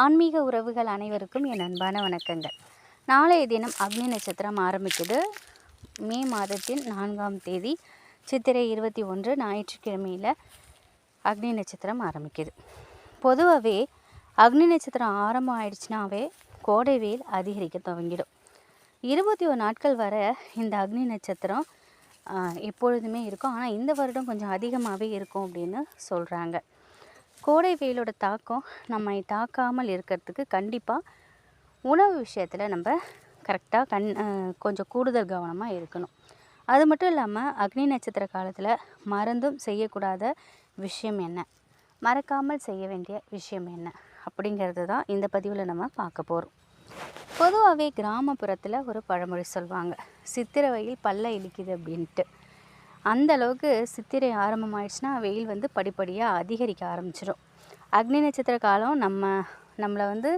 ஆன்மீக உறவுகள் அனைவருக்கும் என் அன்பான வணக்கங்கள். நாளைய தினம் அக்னி நட்சத்திரம் ஆரம்பிக்குது. மே மாதத்தின் நான்காம் தேதி சித்திரை இருபத்தி ஒன்று ஞாயிற்றுக்கிழமையில் அக்னி நட்சத்திரம் ஆரம்பிக்குது. பொதுவாகவே அக்னி நட்சத்திரம் ஆரம்பம் ஆயிடுச்சுனாவே கோடை வெயில் அதிகரிக்க துவங்கிடும். இருபத்தி ஒரு நாட்கள் வர இந்த அக்னி நட்சத்திரம் எப்பொழுதுமே இருக்கும். ஆனால் இந்த வருடம் கொஞ்சம் அதிகமாகவே இருக்கும் அப்படின்னு சொல்கிறாங்க கோடை வெயிலோட தாக்கம் நம்மை தாக்காமல் இருக்கிறதுக்கு கண்டிப்பாக உணவு விஷயத்தில் நம்ம கரெக்டாக கண் கொஞ்சம் கூடுதல் கவனமாக இருக்கணும். அது மட்டும் இல்லாமல் அக்னி நட்சத்திர காலத்தில் மறந்தும் செய்யக்கூடாத விஷயம் என்ன? மறக்காமல் செய்ய வேண்டிய விஷயம் என்ன? அப்படிங்கிறது தான் இந்த பதிவில் நம்ம பார்க்க போகிறோம் பொதுவாகவே கிராமப்புறத்தில் ஒரு பழமொழி சொல்லுவாங்க சித்திரை வெயில் பல்ல இழிக்குது அப்படின்ட்டு. அந்த அளவுக்கு சித்திரை ஆரம்பமாயிடுச்சுன்னா வெயில் வந்து படிப்படியாக அதிகரிக்க ஆரம்பிச்சிடும் அக்னி நட்சத்திர காலம் நம்ம நம்மளை வந்து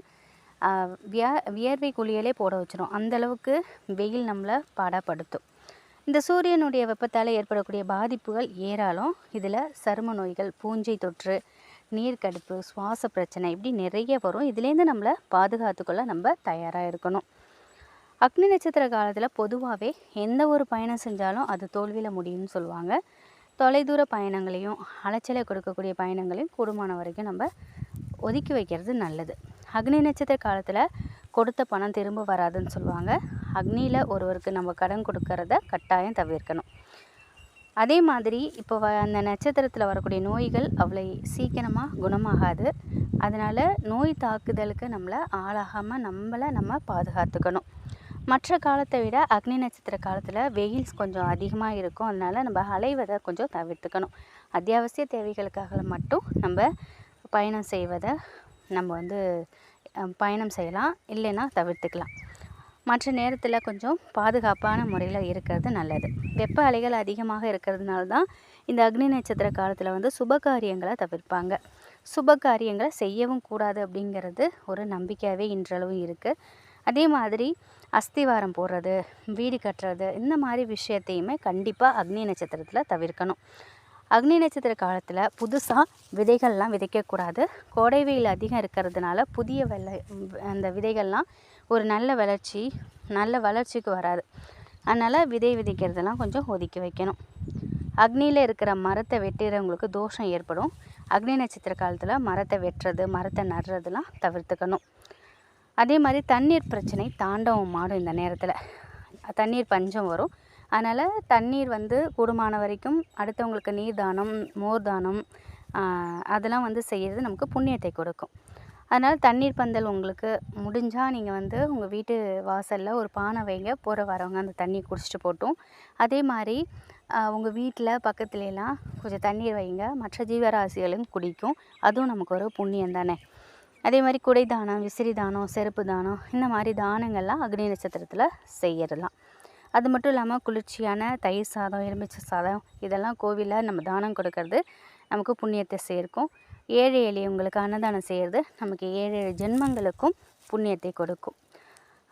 வியா வியர்வை குளியலே போட வச்சிடும் அந்த அளவுக்கு வெயில் நம்மளை பாடப்படுத்தும். இந்த சூரியனுடைய வெப்பத்தால் ஏற்படக்கூடிய பாதிப்புகள் ஏராளம். இதில் சரும நோய்கள் பூஞ்சை தொற்று நீர்க்கடுப்பு சுவாச பிரச்சனை இப்படி நிறைய வரும். இதுலேருந்து நம்மளை பாதுகாத்துக்கொள்ள நம்ம தயாராக இருக்கணும். அக்னி நட்சத்திர காலத்தில் பொதுவாகவே எந்த ஒரு பயணம் செஞ்சாலும் அது தோல்வியில் முடியும்னு சொல்லுவாங்க. தொலைதூர பயணங்களையும் அலைச்சலை கொடுக்கக்கூடிய பயணங்களையும் கூடுமான வரைக்கும் நம்ம ஒதுக்கி வைக்கிறது நல்லது. அக்னி நட்சத்திர காலத்தில் கொடுத்த பணம் திரும்ப வராதுன்னு சொல்லுவாங்க. அக்னியில் ஒருவருக்கு நம்ம கடன் கொடுக்கறத கட்டாயம் தவிர்க்கணும். அதே மாதிரி இப்போ வ அந்த நட்சத்திரத்தில் வரக்கூடிய நோய்கள் அவ்வளோ சீக்கிரமாக குணமாகாது. அதனால் நோய் தாக்குதலுக்கு நம்மளை ஆளாகாமல் நம்மளை நம்ம பாதுகாத்துக்கணும். மற்ற காலத்தை விட அக்னி நட்சத்திர காலத்தில் வெயில்ஸ் கொஞ்சம் அதிகமாக இருக்கும். அதனால் நம்ம அலைவதை கொஞ்சம் தவிர்த்துக்கணும். அத்தியாவசிய தேவைகளுக்காக மட்டும் நம்ம பயணம் செய்வதை நம்ம வந்து பயணம் செய்யலாம். இல்லைன்னா தவிர்த்துக்கலாம். மற்ற நேரத்தில் கொஞ்சம் பாதுகாப்பான முறையில் இருக்கிறது நல்லது. வெப்ப அலைகள் அதிகமாக இருக்கிறதுனால தான் இந்த அக்னி நட்சத்திர காலத்தில் வந்து சுப காரியங்களை தவிர்ப்பாங்க. சுப காரியங்களை செய்யவும் கூடாது அப்படிங்கிறது ஒரு நம்பிக்கையாகவே இன்றளவும் இருக்குது அதே மாதிரி அஸ்திவாரம் போடுறது வீடு கட்டுறது இந்த மாதிரி விஷயத்தையுமே கண்டிப்பாக அக்னி நட்சத்திரத்தில் தவிர்க்கணும். அக்னி நட்சத்திர காலத்தில் புதுசாக விதைகள்லாம் விதைக்கக்கூடாது. கோடை வெயில் அதிகம் இருக்கிறதுனால புதிய வெள்ளை அந்த விதைகள்லாம் ஒரு நல்ல வளர்ச்சி நல்ல வளர்ச்சிக்கு வராது. அதனால் விதை விதைக்கிறதெல்லாம் கொஞ்சம் ஒதுக்கி வைக்கணும். அக்னியில் இருக்கிற மரத்தை வெட்டுறவங்களுக்கு தோஷம் ஏற்படும். அக்னி நட்சத்திர காலத்தில் மரத்தை வெட்டுறது மரத்தை நடுறதெல்லாம் தவிர்த்துக்கணும். அதே மாதிரி தண்ணீர் பிரச்சனை தாண்டவம் மாடும் இந்த நேரத்தில். தண்ணீர் பஞ்சம் வரும். அதனால் தண்ணீர் வந்து கூடுமான வரைக்கும் அடுத்தவங்களுக்கு நீர் தானம் மோர் தானம் அதெல்லாம் வந்து செய்கிறது நமக்கு புண்ணியத்தை கொடுக்கும். அதனால் தண்ணீர் பந்தல் உங்களுக்கு முடிஞ்சால் நீங்கள் வந்து உங்கள் வீட்டு வாசலில் ஒரு பானை வைங்க. போகிற வரவங்க அந்த தண்ணி குடிச்சிட்டு போட்டும். அதே மாதிரி உங்கள் வீட்டில் பக்கத்துலலாம் கொஞ்சம் தண்ணீர் வைங்க. மற்ற ஜீவராசிகளும் குடிக்கும். அதுவும் நமக்கு ஒரு புண்ணியம் தானே? அதே மாதிரி குடை தானம் விசிறி தானம் செருப்பு தானம் இந்த மாதிரி தானங்கள்லாம் அக்னி நட்சத்திரத்தில் செய்யறலாம். அது மட்டும் இல்லாமல் குளிர்ச்சியான தயிர் சாதம் எலுமிச்சை சாதம் இதெல்லாம் கோவிலில் நம்ம தானம் கொடுக்கறது நமக்கு புண்ணியத்தை சேர்க்கும். ஏழை எளியவங்களுக்கு அன்னதானம் செய்கிறது நமக்கு ஏழு ஏழு ஜென்மங்களுக்கும் புண்ணியத்தை கொடுக்கும்.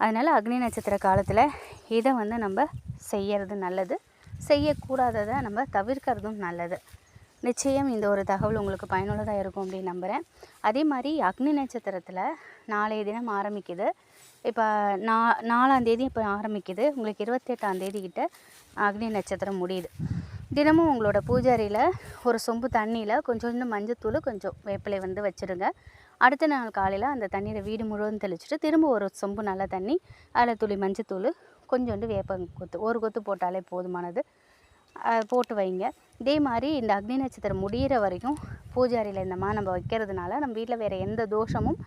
அதனால் அக்னி நட்சத்திர காலத்தில் இதை வந்து நம்ம செய்யறது நல்லது. செய்யக்கூடாததை நம்ம தவிர்க்கிறதும் நல்லது. நிச்சயம் இந்த ஒரு தகவல் உங்களுக்கு பயனுள்ளதாக இருக்கும் அப்படின்னு நம்புகிறேன் அதே மாதிரி அக்னி நட்சத்திரத்தில் நாளைய தினம் ஆரம்பிக்குது. இப்போ நா நாலாந்தேதி இப்போ ஆரம்பிக்குது. உங்களுக்கு இருபத்தெட்டாந்தேதி கிட்ட அக்னி நட்சத்திரம் முடியுது. தினமும் உங்களோட பூஜாரியில் ஒரு சொம்பு தண்ணியில் கொஞ்சோண்டு மஞ்சத்தூள் கொஞ்சம் வேப்பிலை வந்து வச்சுருங்க. அடுத்த நாள் காலையில் அந்த தண்ணியில் வீடு முழுவதும் தெளிச்சுட்டு திரும்ப ஒரு சொம்பு நல்ல தண்ணி அதில் துளி மஞ்சத்தூள் கொஞ்சோண்டு வேப்பங்க கொத்து ஒரு கொத்து போட்டாலே போதுமானது. போட்டு வைங்க. இதே மாதிரி இந்த அக்னி நட்சத்திரம் முடியிற வரைக்கும் பூஜாரியில் இந்த மாதிரி நம்ம வைக்கிறதுனால நம்ம வீட்டில் வேறு எந்த தோஷமும்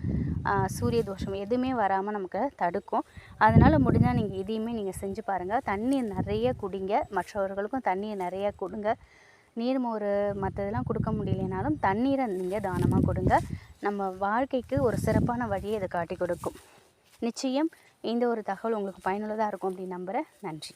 சூரிய தோஷம் எதுவுமே வராமல் நமக்கு தடுக்கும். அதனால் முடிஞ்சால் நீங்கள் இதையுமே நீங்கள் செஞ்சு பாருங்கள் தண்ணீர் நிறைய குடிங்க. மற்றவர்களுக்கும் தண்ணியை நிறைய கொடுங்க. நீர்மோர் மற்றதெல்லாம் கொடுக்க முடியலைனாலும் தண்ணீரை நீங்கள் தானமாக கொடுங்க. நம்ம வாழ்க்கைக்கு ஒரு சிறப்பான வழியை இதை காட்டி கொடுக்கும். நிச்சயம் இந்த ஒரு தகவல் உங்களுக்கு பயனுள்ளதாக இருக்கும் அப்படின்னு நம்புகிறேன் நன்றி.